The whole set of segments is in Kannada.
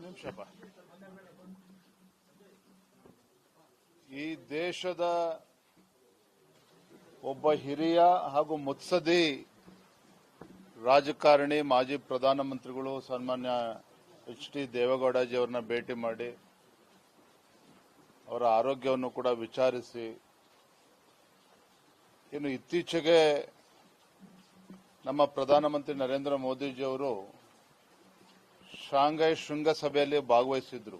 ನಿಮಿಷಪ್ಪ ಈ ದೇಶದ ಒಬ್ಬ ಹಿರಿಯ ಹಾಗೂ ಮುತ್ಸದಿ ರಾಜಕಾರಣಿ ಮಾಜಿ ಪ್ರಧಾನಮಂತ್ರಿಗಳು ಸನ್ಮಾನ್ಯ ಎಚ್ ಡಿ ದೇವೇಗೌಡಜಿ ಅವರನ್ನ ಭೇಟಿ ಮಾಡಿ ಅವರ ಆರೋಗ್ಯವನ್ನು ಕೂಡ ವಿಚಾರಿಸಿ ಇನ್ನು ಇತ್ತೀಚೆಗೆ ನಮ್ಮ ಪ್ರಧಾನಮಂತ್ರಿ ನರೇಂದ್ರ ಮೋದಿಜಿಯವರು ಶಾಂಘೈ ಶೃಂಗಸಭೆಯಲ್ಲಿ ಭಾಗವಹಿಸಿದ್ರು.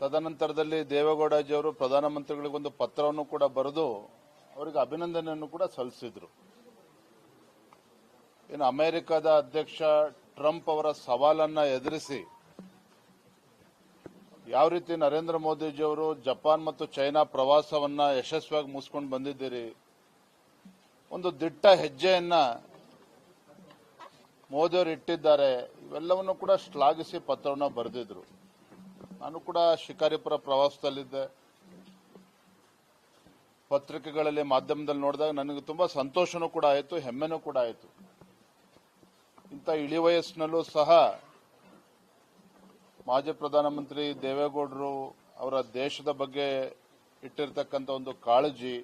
ತದನಂತರದಲ್ಲಿ ದೇವೇಗೌಡಜಿ ಅವರು ಪ್ರಧಾನಮಂತ್ರಿಗಳಿಗೊಂದು ಪತ್ರವನ್ನು ಕೂಡ ಬರೆದು ಅವರಿಗೆ ಅಭಿನಂದನೆಯನ್ನು ಕೂಡ ಸಲ್ಲಿಸಿದ್ರು. ಇನ್ನು ಅಮೆರಿಕದ ಅಧ್ಯಕ್ಷ ಟ್ರಂಪ್ ಅವರ ಸವಾಲನ್ನ ಎದುರಿಸಿ ಯಾವ ರೀತಿ ನರೇಂದ್ರ ಮೋದಿಜಿಯವರು ಜಪಾನ್ ಮತ್ತು ಚೈನಾ ಪ್ರವಾಸವನ್ನ ಯಶಸ್ವಿಯಾಗಿ ಮುಗಿಸ್ಕೊಂಡು ಬಂದಿದ್ದೀರಿ? ಒಂದು ದಿಟ್ಟ ಹೆಜ್ಜೆಯನ್ನ ಮೋದಿಯವರು ಇಟ್ಟಿದ್ದಾರೆ, ಇವೆಲ್ಲವನ್ನು ಕೂಡ ಶ್ಲಾಘಿಸಿ ಪತ್ರವನ್ನು ಬರೆದಿದ್ರು. ನಾನು ಕೂಡ ಶಿಕಾರಿಪುರ ಪ್ರವಾಸದಲ್ಲಿದ್ದೆ. ಪತ್ರಿಕೆಗಳಲ್ಲಿ, ಮಾಧ್ಯಮದಲ್ಲಿ ನೋಡಿದಾಗ ನನಗೆ ತುಂಬಾ ಸಂತೋಷನೂ ಕೂಡ ಆಯಿತು, ಹೆಮ್ಮೆನೂ ಕೂಡ ಆಯಿತು. ಇಂಥ ಇಳಿ ವಯಸ್ಸಿನಲ್ಲೂ ಸಹ ಮಾಜಿ ಪ್ರಧಾನಮಂತ್ರಿ ದೇವೇಗೌಡರು ಅವರ ದೇಶದ ಬಗ್ಗೆ ಇಟ್ಟಿರ್ತಕ್ಕಂಥ ಒಂದು ಕಾಳಜಿ,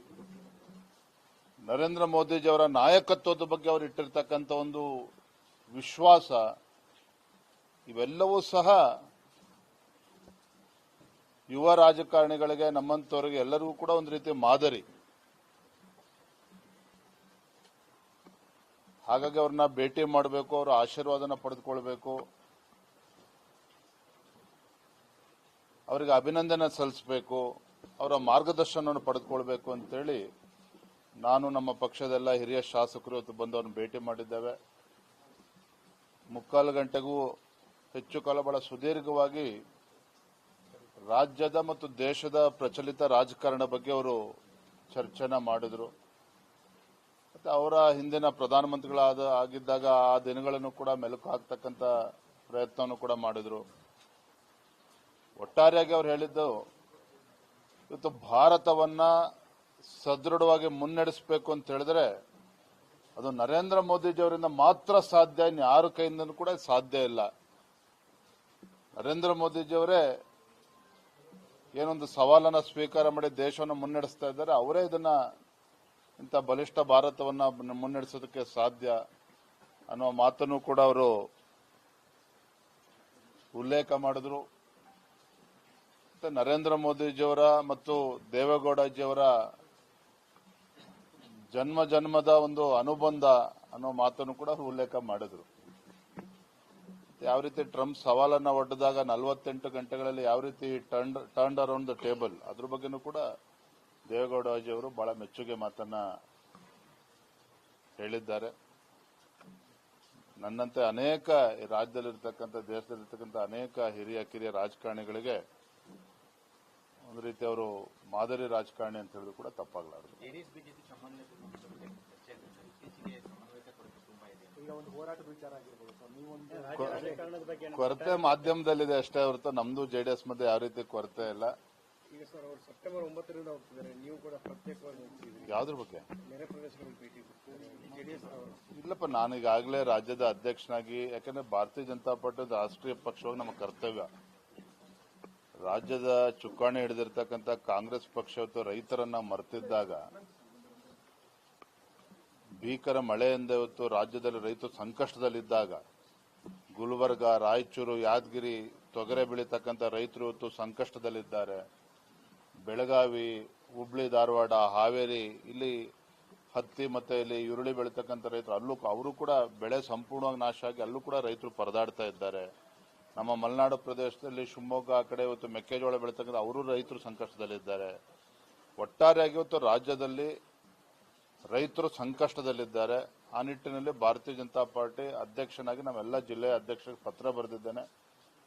ನರೇಂದ್ರ ಮೋದಿಜಿ ಅವರ ನಾಯಕತ್ವದ ಬಗ್ಗೆ ಅವರು ಇಟ್ಟಿರ್ತಕ್ಕಂಥ ಒಂದು ವಿಶ್ವಾಸ, ಇವೆಲ್ಲವೂ ಸಹ ಯುವ ರಾಜಕಾರಣಿಗಳಿಗೆ ನಮ್ಮಂಥವ್ರಿಗೆ ಎಲ್ಲರಿಗೂ ಕೂಡ ಒಂದು ರೀತಿ ಮಾದರಿ. ಹಾಗಾಗಿ ಅವ್ರನ್ನ ಭೇಟಿ ಮಾಡಬೇಕು, ಅವರ ಆಶೀರ್ವಾದನ ಪಡೆದುಕೊಳ್ಬೇಕು. ಅವರಿಗೆ ಅಭಿನಂದನೆ ಸಲ್ಲಿಸಬೇಕು, ಅವರ ಮಾರ್ಗದರ್ಶನವನ್ನು ಪಡೆದುಕೊಳ್ಬೇಕು ಅಂತೇಳಿ ನಾನು ನಮ್ಮ ಪಕ್ಷದೆಲ್ಲ ಹಿರಿಯ ಶಾಸಕರು ಇವತ್ತು ಬಂದು ಅವ್ರನ್ನ ಭೇಟಿ ಮಾಡಿದ್ದೇವೆ. ಮುಕ್ಕಾಲು ಗಂಟೆಗೂ ಹೆಚ್ಚು ಕಾಲ ಬಹಳ ಸುದೀರ್ಘವಾಗಿ ರಾಜ್ಯದ ಮತ್ತು ದೇಶದ ಪ್ರಚಲಿತ ರಾಜಕಾರಣ ಬಗ್ಗೆ ಅವರು ಚರ್ಚೆನ ಮಾಡಿದ್ರು. ಮತ್ತು ಅವರ ಹಿಂದಿನ ಪ್ರಧಾನಮಂತ್ರಿಗಳಾದ ಆಗಿದ್ದಾಗ ಆ ದಿನಗಳನ್ನು ಕೂಡ ಮೆಲುಕು ಹಾಕ್ತಕ್ಕಂಥ ಪ್ರಯತ್ನವನ್ನು ಕೂಡ ಮಾಡಿದ್ರು. ಒಟ್ಟಾರೆಯಾಗಿ ಅವ್ರು ಹೇಳಿದ್ದು, ಇವತ್ತು ಭಾರತವನ್ನು ಸದೃಢವಾಗಿ ಮುನ್ನಡೆಸಬೇಕು ಅಂತ ಹೇಳಿದ್ರೆ ಅದು ನರೇಂದ್ರ ಮೋದಿಜಿಯವರಿಂದ ಮಾತ್ರ ಸಾಧ್ಯ, ಇನ್ನು ಯಾರ ಕೈಯಿಂದನೂ ಕೂಡ ಸಾಧ್ಯ ಇಲ್ಲ. ನರೇಂದ್ರ ಮೋದಿಜಿಯವರೇ ಏನೊಂದು ಸವಾಲನ್ನು ಸ್ವೀಕಾರ ಮಾಡಿ ದೇಶವನ್ನು ಮುನ್ನಡೆಸ್ತಾ ಇದ್ದಾರೆ. ಅವರೇ ಇದನ್ನ ಇಂಥ ಬಲಿಷ್ಠ ಭಾರತವನ್ನ ಮುನ್ನಡೆಸೋದಕ್ಕೆ ಸಾಧ್ಯ ಅನ್ನೋ ಮಾತನ್ನು ಕೂಡ ಅವರು ಉಲ್ಲೇಖ ಮಾಡಿದ್ರು. ನರೇಂದ್ರ ಮೋದಿಜಿಯವರ ಮತ್ತು ದೇವೇಗೌಡಜಿಯವರ ಜನ್ಮ ಜನ್ಮದ ಒಂದು ಅನುಬಂಧ ಅನ್ನೋ ಮಾತನ್ನು ಕೂಡ ಉಲ್ಲೇಖ ಮಾಡಿದ್ರು. ಯಾವ ರೀತಿ ಟ್ರಂಪ್ ಸವಾಲನ್ನ ಒಡ್ಡದಾಗ ನಲವತ್ತೆಂಟು ಗಂಟೆಗಳಲ್ಲಿ ಯಾವ ರೀತಿ turn turn around the table ಅದ್ರ ಬಗ್ಗೆನೂ ಕೂಡ ದೇವೇಗೌಡಜಿ ಅವರು ಬಹಳ ಮೆಚ್ಚುಗೆ ಮಾತನ್ನ ಹೇಳಿದ್ದಾರೆ. ನನ್ನಂತೆ ಅನೇಕ ರಾಜ್ಯದಲ್ಲಿರ್ತಕ್ಕಂಥ, ದೇಶದಲ್ಲಿರ್ತಕ್ಕಂಥ ಅನೇಕ ಹಿರಿಯ ಕಿರಿಯ ರಾಜಕಾರಣಿಗಳಿಗೆ ಒಂದು ರೀತಿ ಅವರು ಮಾದರಿ ರಾಜಕಾರಣಿ ಅಂತ ಹೇಳಿದ್ರು ಕೂಡ ತಪ್ಪಾಗಲಾರದು. ಕೊರತೆ ಮಾಧ್ಯಮದಲ್ಲಿದೆ ಅಷ್ಟೇ ಹೊರತು ನಮ್ದು ಜೆಡಿಎಸ್ ಮಧ್ಯೆ ಯಾವ ರೀತಿ ಕೊರತೆ ಇಲ್ಲ. ಈಗ ಸರ್ ಅವರು ಸೆಪ್ಟೆಂಬರ್ ಒಂಬತ್ತರಿಂದ ಹೋಗ್ತಿದ್ದಾರೆ. ನೀವು ಕೂಡ ಪ್ರತ್ಯೇಕವಾಗಿ ಯಾವ್ದ್ರ ಬಗ್ಗೆ? ನೆರೆ ಪ್ರದೇಶಗಳಿಗೆ ಭೇಟಿ ಜೆಡಿಎಸ್ ಇಲ್ಲಪ್ಪ ನಾನು ಈಗಾಗಲೇ ರಾಜ್ಯದ ಅಧ್ಯಕ್ಷನಾಗಿ ಯಾಕಂದ್ರೆ ಭಾರತೀಯ ಜನತಾ ಪಾರ್ಟಿ ರಾಷ್ಟ್ರೀಯ ಪಕ್ಷವಾಗಿ ನಮ್ಮ ಕರ್ತವ್ಯ. ರಾಜ್ಯದ ಚುಕ್ಕಾಣಿ ಹಿಡಿದಿರ್ತಕ್ಕಂಥ ಕಾಂಗ್ರೆಸ್ ಪಕ್ಷ ರೈತರನ್ನ ಮರೆತಿದ್ದಾಗ, ಭೀಕರ ಮಳೆಯಿಂದ ಇವತ್ತು ರಾಜ್ಯದಲ್ಲಿ ರೈತರು ಸಂಕಷ್ಟದಲ್ಲಿದ್ದಾಗ, ಗುಲ್ಬರ್ಗ, ರಾಯಚೂರು, ಯಾದಗಿರಿ ತೊಗರೆ ಬೆಳೀತಕ್ಕಂಥ ರೈತರು ಇವತ್ತು ಸಂಕಷ್ಟದಲ್ಲಿದ್ದಾರೆ. ಬೆಳಗಾವಿ, ಹುಬ್ಳಿ, ಧಾರವಾಡ, ಹಾವೇರಿ, ಇಲ್ಲಿ ಹತ್ತಿ ಮತ್ತೆ ಇಲ್ಲಿ ಈರುಳ್ಳಿ ಬೆಳೀತಕ್ಕಂಥ ರೈತರು, ಅಲ್ಲೂ ಅವರು ಕೂಡ ಬೆಳೆ ಸಂಪೂರ್ಣವಾಗಿ ನಾಶ ಆಗಿ ಅಲ್ಲೂ ಕೂಡ ರೈತರು ಪರದಾಡ್ತಾ ಇದ್ದಾರೆ. ನಮ್ಮ ಮಲೆನಾಡು ಪ್ರದೇಶದಲ್ಲಿ ಶಿವಮೊಗ್ಗ ಆ ಕಡೆ ಇವತ್ತು ಮೆಕ್ಕೆಜೋಳ ಬೆಳೀತಕ್ಕಂಥ ಅವರು ರೈತರು ಸಂಕಷ್ಟದಲ್ಲಿದ್ದಾರೆ. ಒಟ್ಟಾರೆಯಾಗಿ ಇವತ್ತು ರಾಜ್ಯದಲ್ಲಿ ರೈತರು ಸಂಕಷ್ಟದಲ್ಲಿದ್ದಾರೆ. ಆ ನಿಟ್ಟಿನಲ್ಲಿ ಭಾರತೀಯ ಜನತಾ ಪಾರ್ಟಿ ಅಧ್ಯಕ್ಷನಾಗಿ ನಾವೆಲ್ಲ ಜಿಲ್ಲೆಯ ಅಧ್ಯಕ್ಷರಿಗೆ ಪತ್ರ ಬರೆದಿದ್ದೇನೆ.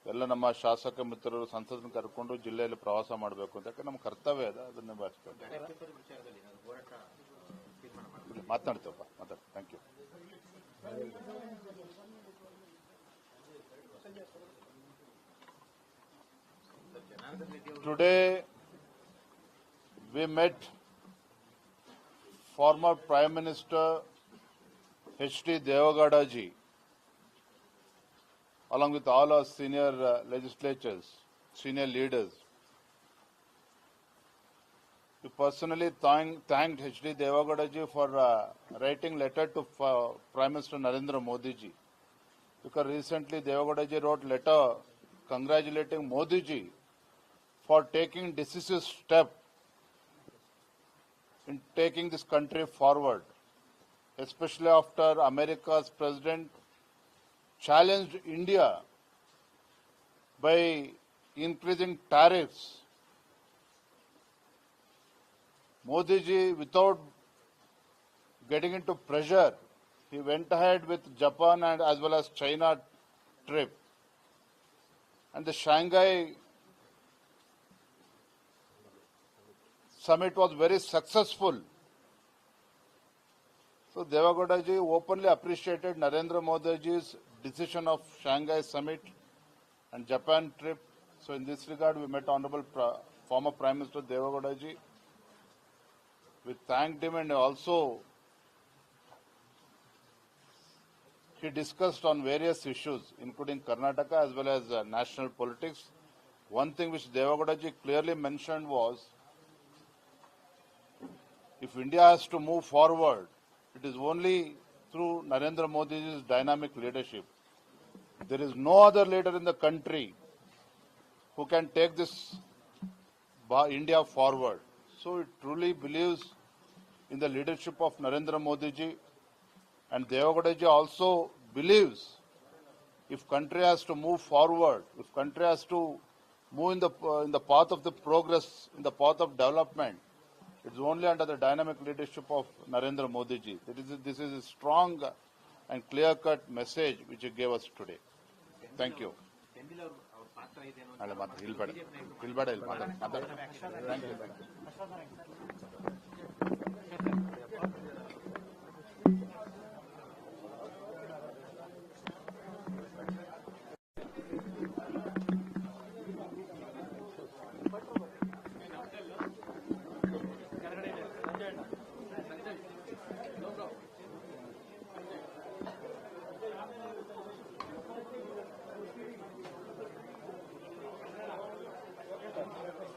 ಎಲ್ಲ ನಮ್ಮ ಶಾಸಕ ಮಿತ್ರರು ಸಂಸದರನ್ನು ಕರ್ಕೊಂಡು ಜಿಲ್ಲೆಯಲ್ಲಿ ಪ್ರವಾಸ ಮಾಡಬೇಕು ಅಂತ. ನಮ್ಮ ಕರ್ತವ್ಯ ಇದೆ, ಅದನ್ನ ನಿಭಾಯಿಸ್ಬೇಕು ಗಡಿಪೇರಿ ವಿಚಾರದಲ್ಲಿ ನಾವು ಹೋರಾಟ ತೀರ್ಮಾನ ಮಾಡ್ತೀವಿ ಮಾತನಾಡ್ತೀವಪ್ಪ, ಮಾತಾಡಿ. Thank you Today, we met former Prime Minister H.D. Devagada ji along with all our senior uh, legislatures, senior leaders. We personally thank, thanked H.D. Devagowda ji for uh, writing letter to uh, Prime Minister Narendra Modi ji. Because recently Devagowda ji wrote letter congratulating Modi ji for taking decisive step in taking this country forward, especially after America's president challenged India by increasing tariffs. Modi ji, without getting into pressure, he went ahead with Japan and as well as China trip. And the Shanghai summit was very successful. So Devagowda ji openly appreciated Narendra Modi ji's decision of Shanghai summit and Japan trip. So in this regard, we met Honorable Pra- former Prime Minister Devagowda ji. We thanked him and also he discussed on various issues, including Karnataka as well as uh, national politics. One thing which Devagowda ji clearly mentioned was if India has to move forward, it is only through Narendra Modi's dynamic leadership. There is no other leader in the country who can take this India forward. So it truly believes in the leadership of Narendra Modi ji and Devagowda ji also believes if country has to move forward, if country has to move in the uh, in the path of the progress, in the path of development, it's only under the dynamic leadership of Narendra Modi ji. This is, this is a strong and clear-cut message which he gave us today. Thank you. Senthil ಅವ್ರ ಅವ್ರ ಪಾತ್ರ ಇದೇನು ಅಂತ ನಾಳೆ ಮಾತು ಇಲ್ಬೇಡ ಇಲ್ಬೇಡ ಇಲ್ಲಿ ಮಾತಾಡ ಮಾತಾಡ ಥ್ಯಾಂಕ್ ಯು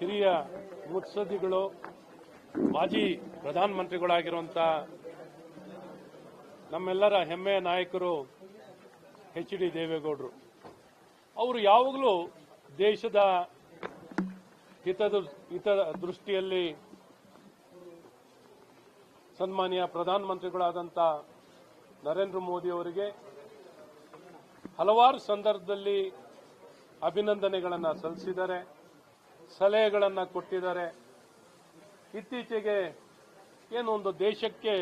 ಹಿರಿಯ ಮುತ್ಸದ್ದಿಗಳು, ಮಾಜಿ ಪ್ರಧಾನಮಂತ್ರಿಗಳಾಗಿರುವಂಥ ನಮ್ಮೆಲ್ಲರ ಹೆಮ್ಮೆಯ ನಾಯಕರು ಎಚ್ ಡಿ ದೇವೇಗೌಡರು. ಅವರು ಯಾವಾಗಲೂ ದೇಶದ ಹಿತದ, ಹಿತ ದೃಷ್ಟಿಯಲ್ಲಿ ಸನ್ಮಾನ್ಯ ಪ್ರಧಾನಮಂತ್ರಿಗಳಾದಂಥ ನರೇಂದ್ರ ಮೋದಿ ಅವರಿಗೆ ಹಲವಾರು ಸಂದರ್ಭದಲ್ಲಿ ಅಭಿನಂದನೆಗಳನ್ನು ಸಲ್ಲಿಸಿದ್ದಾರೆ. ಸಲಹೆಗಳನ್ನು ಕೊಟ್ಟಿದ್ದಾರೆ. ಇತ್ತೀಚೆಗೆ ಏನು ಒಂದು ದೇಶಕ್ಕೆ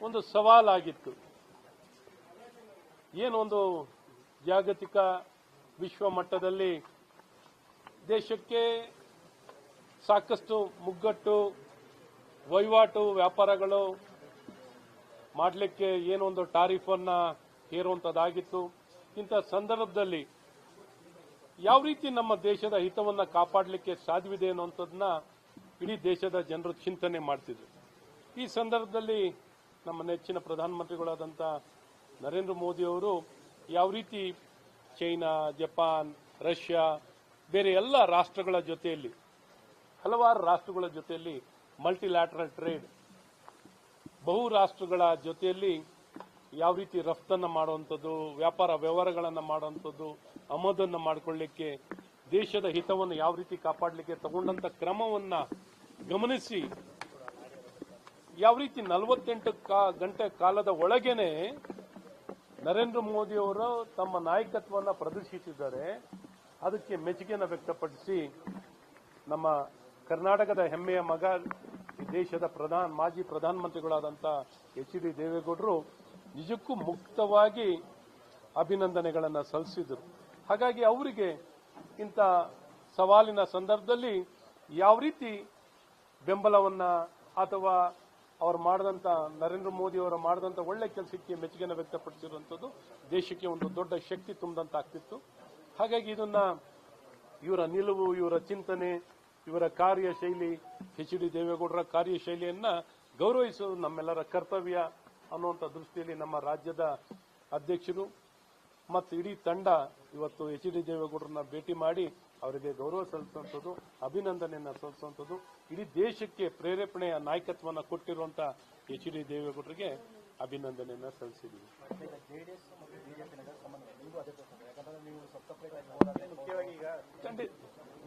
ಒಂದು ಸವಾಲಾಗಿತ್ತು. ಏನೊಂದು ಜಾಗತಿಕ ವಿಶ್ವ ಮಟ್ಟದಲ್ಲಿ ದೇಶಕ್ಕೆ ಸಾಕಷ್ಟು ಮುಗ್ಗಟ್ಟು, ವಹಿವಾಟು ವ್ಯಾಪಾರಗಳು ಮಾಡಲಿಕ್ಕೆ ಏನೊಂದು ಟಾರಿಫನ್ನು ಹೇರುವಂಥದ್ದಾಗಿತ್ತು ಇಂಥ ಸಂದರ್ಭದಲ್ಲಿ ಯಾವ ರೀತಿ ನಮ್ಮ ದೇಶದ ಹಿತವನ್ನ ಕಾಪಾಡಲಿಕ್ಕೆ ಸಾಧ್ಯವಿದೆ ಅನ್ನುವಂಥದ್ದನ್ನ ಇಡೀ ದೇಶದ ಜನರು ಚಿಂತನೆ ಮಾಡ್ತಿದ್ರು. ಈ ಸಂದರ್ಭದಲ್ಲಿ ನಮ್ಮ ನೆಚ್ಚಿನ ಪ್ರಧಾನಮಂತ್ರಿಗಳಾದಂಥ ನರೇಂದ್ರ ಮೋದಿ ಅವರು ಯಾವ ರೀತಿ ಚೈನಾ, ಜಪಾನ್, ರಷ್ಯಾ, ಬೇರೆ ಎಲ್ಲ ರಾಷ್ಟ್ರಗಳ ಜೊತೆಯಲ್ಲಿ, ಹಲವಾರು ರಾಷ್ಟ್ರಗಳ ಜೊತೆಯಲ್ಲಿ ಮಲ್ಟಿಲ್ಯಾಟ್ರಲ್ ಟ್ರೇಡ್ ಬಹು ರಾಷ್ಟ್ರಗಳ ಜೊತೆಯಲ್ಲಿ ಯಾವ ರೀತಿ ರಫ್ತನ್ನು ಮಾಡುವಂಥದ್ದು, ವ್ಯಾಪಾರ ವ್ಯವಹಾರಗಳನ್ನು ಮಾಡುವಂಥದ್ದು, ಆಮದನ್ನು ಮಾಡಿಕೊಳ್ಳಿಕ್ಕೆ, ದೇಶದ ಹಿತವನ್ನು ಯಾವ ರೀತಿ ಕಾಪಾಡಲಿಕ್ಕೆ ತಗೊಂಡಂತ ಕ್ರಮವನ್ನ ಗಮನಿಸಿ, ಯಾವ ರೀತಿ ನಲವತ್ತೆಂಟು ಗಂಟೆ ಕಾಲದ ಒಳಗೇನೆ ನರೇಂದ್ರ ಮೋದಿ ಅವರು ತಮ್ಮ ನಾಯಕತ್ವವನ್ನು ಪ್ರದರ್ಶಿಸಿದ್ದಾರೆ. ಅದಕ್ಕೆ ಮೆಚ್ಚುಗೆಯನ್ನು ವ್ಯಕ್ತಪಡಿಸಿ, ನಮ್ಮ ಕರ್ನಾಟಕದ ಹೆಮ್ಮೆಯ ಮಗ, ದೇಶದ ಪ್ರಧಾನ, ಮಾಜಿ ಪ್ರಧಾನಮಂತ್ರಿಗಳಾದಂಥ ಎಚ್ ಡಿ ದೇವೇಗೌಡರು ನಿಜಕ್ಕೂ ಮುಕ್ತವಾಗಿ ಅಭಿನಂದನೆಗಳನ್ನು ಸಲ್ಲಿಸಿದರು. ಹಾಗಾಗಿ ಅವರಿಗೆ ಇಂಥ ಸವಾಲಿನ ಸಂದರ್ಭದಲ್ಲಿ ಯಾವ ರೀತಿ ಬೆಂಬಲವನ್ನ ಅಥವಾ ಅವರು ಮಾಡಿದಂಥ ನರೇಂದ್ರ ಮೋದಿ ಅವರು ಮಾಡಿದಂಥ ಒಳ್ಳೆ ಕೆಲಸಕ್ಕೆ ಮೆಚ್ಚುಗೆಯನ್ನು ವ್ಯಕ್ತಪಡಿಸಿರುವಂಥದ್ದು ದೇಶಕ್ಕೆ ಒಂದು ದೊಡ್ಡ ಶಕ್ತಿ ತುಂಬಿದಂತಾಗ್ತಿತ್ತು. ಹಾಗಾಗಿ ಇದನ್ನ ಇವರ ನಿಲುವು, ಇವರ ಚಿಂತನೆ, ಇವರ ಕಾರ್ಯಶೈಲಿ ಎಚ್ ಡಿ ದೇವೇಗೌಡರ ಕಾರ್ಯಶೈಲಿಯನ್ನು ಗೌರವಿಸುವುದು ನಮ್ಮೆಲ್ಲರ ಕರ್ತವ್ಯ. ಅನ್ನುವಂಥ ದೃಷ್ಟಿಯಲ್ಲಿ ನಮ್ಮ ರಾಜ್ಯದ ಅಧ್ಯಕ್ಷರು ಮತ್ತು ಇಡೀ ತಂಡ ಇವತ್ತು ಎಚ್ ಡಿ ದೇವೇಗೌಡರನ್ನ ಭೇಟಿ ಮಾಡಿ ಅವರಿಗೆ ಗೌರವ ಸಲ್ಲಿಸುವಂಥದ್ದು, ಅಭಿನಂದನೆಯನ್ನು ಸಲ್ಲಿಸುವಂಥದ್ದು, ಇಡೀ ದೇಶಕ್ಕೆ ಪ್ರೇರೇಪಣೆಯ ನಾಯಕತ್ವವನ್ನು ಕೊಟ್ಟಿರುವಂಥ ಎಚ್ ಡಿ ದೇವೇಗೌಡರಿಗೆ ಅಭಿನಂದನೆಯನ್ನು ಸಲ್ಲಿಸಿದ್ದೀವಿ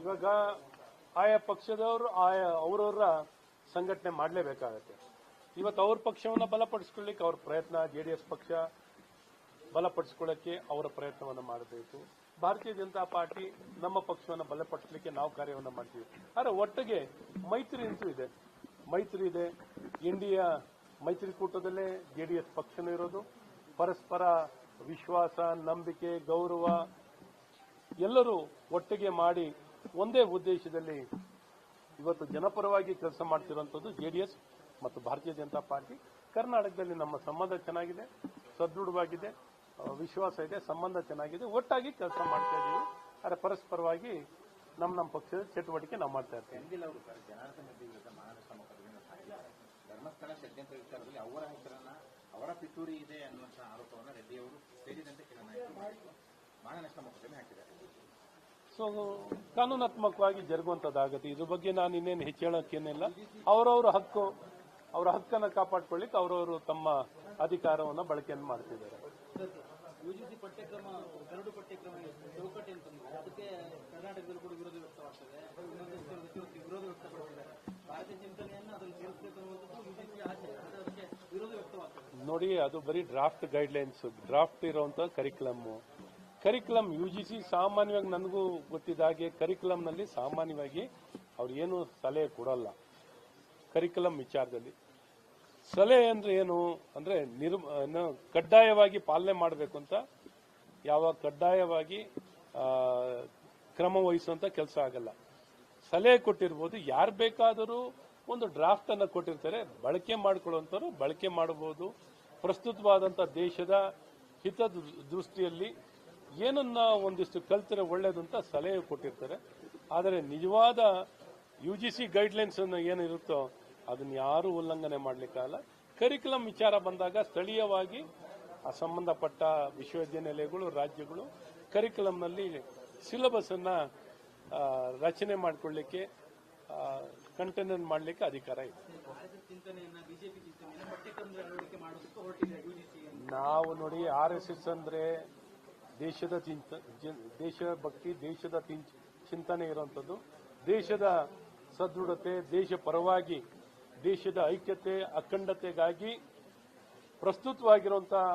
ಇವಾಗ ಆಯಾ ಪಕ್ಷದವರು, ಆಯಾ ಅವರವರ ಸಂಘಟನೆ ಮಾಡಲೇಬೇಕಾಗತ್ತೆ. ಇವತ್ತು ಅವ್ರ ಪಕ್ಷವನ್ನು ಬಲಪಡಿಸ್ಕೊಳ್ಳಿಕ್ಕೆ ಅವ್ರ ಪ್ರಯತ್ನ ಜೆಡಿಎಸ್ ಪಕ್ಷ ಬಲಪಡಿಸ್ಕೊಳ್ಳಕ್ಕೆ ಅವರ ಪ್ರಯತ್ನವನ್ನು ಮಾಡಬೇಕು. ಭಾರತೀಯ ಜನತಾ ಪಾರ್ಟಿ ನಮ್ಮ ಪಕ್ಷವನ್ನು ಬಲಪಡಿಸಲಿಕ್ಕೆ ನಾವು ಕಾರ್ಯವನ್ನು ಮಾಡ್ತೀವಿ. ಆದರೆ ಒಟ್ಟಿಗೆ ಮೈತ್ರಿ ಅಂತೂ ಇದೆ. ಮೈತ್ರಿ ಇದೆ. ಇಂಡಿಯಾ ಮೈತ್ರಿಕೂಟದಲ್ಲೇ ಜೆ ಡಿ ಎಸ್ ಪಕ್ಷನೂ ಇರೋದು. ಪರಸ್ಪರ ವಿಶ್ವಾಸ, ನಂಬಿಕೆ, ಗೌರವ ಎಲ್ಲರೂ ಒಟ್ಟಿಗೆ ಮಾಡಿ ಒಂದೇ ಉದ್ದೇಶದಲ್ಲಿ ಇವತ್ತು ಜನಪರವಾಗಿ ಕೆಲಸ ಮಾಡ್ತಿರುವಂಥದ್ದು ಜೆಡಿಎಸ್ ಮತ್ತು ಭಾರತೀಯ ಜನತಾ ಪಾರ್ಟಿ. ಕರ್ನಾಟಕದಲ್ಲಿ ನಮ್ಮ ಸಂಬಂಧ ಚೆನ್ನಾಗಿದೆ, ಸದೃಢವಾಗಿದೆ ವಿಶ್ವಾಸ ಇದೆ, ಸಂಬಂಧ ಚೆನ್ನಾಗಿದೆ, ಒಟ್ಟಾಗಿ ಕೆಲಸ ಮಾಡ್ತಾ ಇದ್ದೀವಿ. ಆದರೆ ಪರಸ್ಪರವಾಗಿ ನಮ್ಮ ನಮ್ಮ ಪಕ್ಷದ ಚಟುವಟಿಕೆ ನಾವು ಮಾಡ್ತಾ ಇರ್ತೀವಿ. ಧರ್ಮಸ್ಥಳ ಷಡ್ಯಂತ್ರ ವಿಚಾರದಲ್ಲಿ ಅವರ ಹೆಸರನ್ನ, ಅವರ ಪಿತೂರಿ ಇದೆ ಅನ್ನುವಂತಹ ಆರೋಪವನ್ನು ರೆಡ್ಡಿ ಅವರು ಸೇರಿದಂತೆ ಕೆಲ ನಾಯಕರು ಮಾನನಷ್ಟ ಮೊಕದ್ದಮೆ ಹಾಕಿದ್ದಾರೆ. ಸೊ ಕಾನೂನಾತ್ಮಕವಾಗಿ ಜರುಗುವಂತದ್ದಾಗುತ್ತೆ. ಇದ್ರ ಬಗ್ಗೆ ನಾನು ಇನ್ನೇನು ಹೆಚ್ಚೇಳೋಕ್ಕೇನಿಲ್ಲ ಅವರವ್ರ ಹಕ್ಕು ಅವರ ಹಕ್ಕನ್ನು ಕಾಪಾಡ್ಕೊಳ್ಳಿಕ್ಕೆ ಅವರವರು ತಮ್ಮ ಅಧಿಕಾರವನ್ನು ಬಳಕೆಯನ್ನು ಮಾಡ್ತಿದ್ದಾರೆ. ಯುಜಿಸಿ ಪಠ್ಯಕ್ರಮ ಕರಡು ಪಠ್ಯಕ್ರಮ ಚೌಕಟ್ಟು ಅಂತಂದ್ರೆ ಅದಕ್ಕೆ ಕರ್ನಾಟಕದಲ್ಲಿ ಕೂಡ ವಿರೋಧ ವ್ಯಕ್ತವಾಗ್ತದೆ. ವಿರೋಧ ವ್ಯಕ್ತಪಡಿಸಿದ್ದಾರೆ. ಭಾರತೀಯ ಚಿಂತನೆಯನ್ನು ಅದನ್ನು ಸೇರಿಸಬೇಕು ಅನ್ನುವಂಥದ್ದು ಯುಜಿಸಿ ಆಸೆ. ಅದಕ್ಕೆ ವಿರೋಧ ವ್ಯಕ್ತವಾಗ್ತದೆ. ನೋಡಿ ಅದು ಬರೀ ಡ್ರಾಫ್ಟ್ ಗೈಡ್ಲೈನ್ಸ್ ಡ್ರಾಫ್ಟ್ ಇರುವಂತಹ curriculum curriculum U G C ಸಾಮಾನ್ಯವಾಗಿ ನನಗೂ ಗೊತ್ತಿದ್ದ ಹಾಗೆ ಕರಿಕ್ಯುಲಮ್ನಲ್ಲಿ ಸಾಮಾನ್ಯವಾಗಿ ಅವ್ರು ಏನು ಸಲಹೆ ಕೊಡಲ್ಲ. ಕರಿಕ್ಯುಲಮ್ ವಿಚಾರದಲ್ಲಿ. ಸಲಹೆ ಅಂದ್ರೆ ಏನು? ಅಂದ್ರೆ ನಿರ್ ಕಡ್ಡಾಯವಾಗಿ ಪಾಲನೆ ಮಾಡಬೇಕು ಅಂತ, ಯಾವ ಕಡ್ಡಾಯವಾಗಿ ಕ್ರಮ ವಹಿಸುವಂತ ಕೆಲಸ ಆಗಲ್ಲ. ಸಲಹೆ ಕೊಟ್ಟಿರ್ಬೋದು, ಯಾರು ಬೇಕಾದರೂ ಒಂದು ಡ್ರಾಫ್ಟ್ ಅನ್ನ ಕೊಟ್ಟಿರ್ತಾರೆ, ಬಳಕೆ ಮಾಡಿಕೊಳ್ಳುವಂಥವ್ರು ಬಳಕೆ ಮಾಡಬಹುದು ಪ್ರಸ್ತುತವಾದಂಥ ದೇಶದ ಹಿತ ದೃಷ್ಟಿಯಲ್ಲಿ ಏನನ್ನ ಒಂದಿಷ್ಟು ಕಲ್ತರೆ ಒಳ್ಳೇದು ಅಂತ ಸಲಹೆ ಕೊಟ್ಟಿರ್ತಾರೆ. ಆದರೆ ನಿಜವಾದ ಯು ಜಿ ಸಿ ಗೈಡ್ಲೈನ್ಸ್ ಏನಿರುತ್ತೋ ಅದನ್ನ ಯಾರೂ ಉಲ್ಲಂಘನೆ ಮಾಡಲಿಕ್ಕಾಗಲ್ಲ ಕರಿಕ್ಯುಲಮ್ ವಿಚಾರ ಬಂದಾಗ ಸ್ಥಳೀಯವಾಗಿ ಆ ಸಂಬಂಧಪಟ್ಟ ವಿಶ್ವವಿದ್ಯಾನಿಲಯಗಳು ರಾಜ್ಯಗಳು ಕರಿಕ್ಯುಲಮ್ನಲ್ಲಿ ಸಿಲೆಬಸ್ ಅನ್ನ ರಚನೆ ಮಾಡಿಕೊಳ್ಳಿಕ್ಕೆ ಕಂಟೈನರ್ ಮಾಡಲಿಕ್ಕೆ ಅಧಿಕಾರ ಇದೆ. ನಾವು ನೋಡಿ ಆರ್ ಎಸ್ ಎಸ್ ಅಂದ್ರೆ ದೇಶದ ಚಿಂತ ದೇಶ ಭಕ್ತಿ, ದೇಶದ ಚಿಂತನೆ ಇರುವಂಥದ್ದು. ದೇಶದ ಸದೃಢತೆ, ದೇಶ ಪರವಾಗಿ, ದೇಶದ ಐಕ್ಯತೆ, ಅಖಂಡತೆಗಾಗಿ ಪ್ರಸ್ತುತವಾಗಿರುವಂತಹ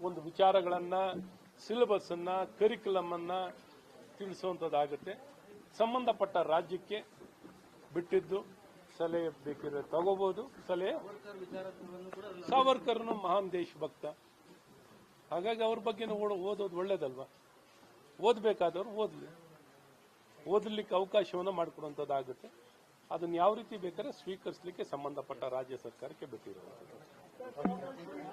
ಒಂದು ವಿಚಾರಗಳನ್ನು ಸಿಲೆಬಸ್ ಅನ್ನ ತಿಳಿಸುವಂತದ್ದಾಗುತ್ತೆ ಸಂಬಂಧಪಟ್ಟ ರಾಜ್ಯಕ್ಕೆ ಬಿಟ್ಟಿದ್ದು ಸಲಹೆ ಬೇಕಿದ್ರೆ ತಗೋಬಹುದು ಸಲಹೆ? ಸಾವರ್ಕರ್ನು ಮಹಾನ್ ದೇಶಭಕ್ತ. ಹಾಗಾಗಿ ಅವ್ರ ಬಗ್ಗೆ ಓದೋದು ಒಳ್ಳೇದಲ್ವಾ? ಓದಬೇಕಾದವ್ರು ಓದಲಿ. ಓದಲಿಕ್ಕೆ ಅವಕಾಶವನ್ನು ಮಾಡಿಕೊಡುವಂಥದ್ದಾಗುತ್ತೆ. ಅದನ್ನ ಯಾವ ರೀತಿ ಬೇಕಾದ್ರೆ ಸ್ವೀಕರಿಸಲಿಕ್ಕೆ ಸಂಬಂಧಪಟ್ಟ ರಾಜ್ಯ ಸರ್ಕಾರಕ್ಕೆ ಬಿಟ್ಟಿರುವಂಥದ್ದು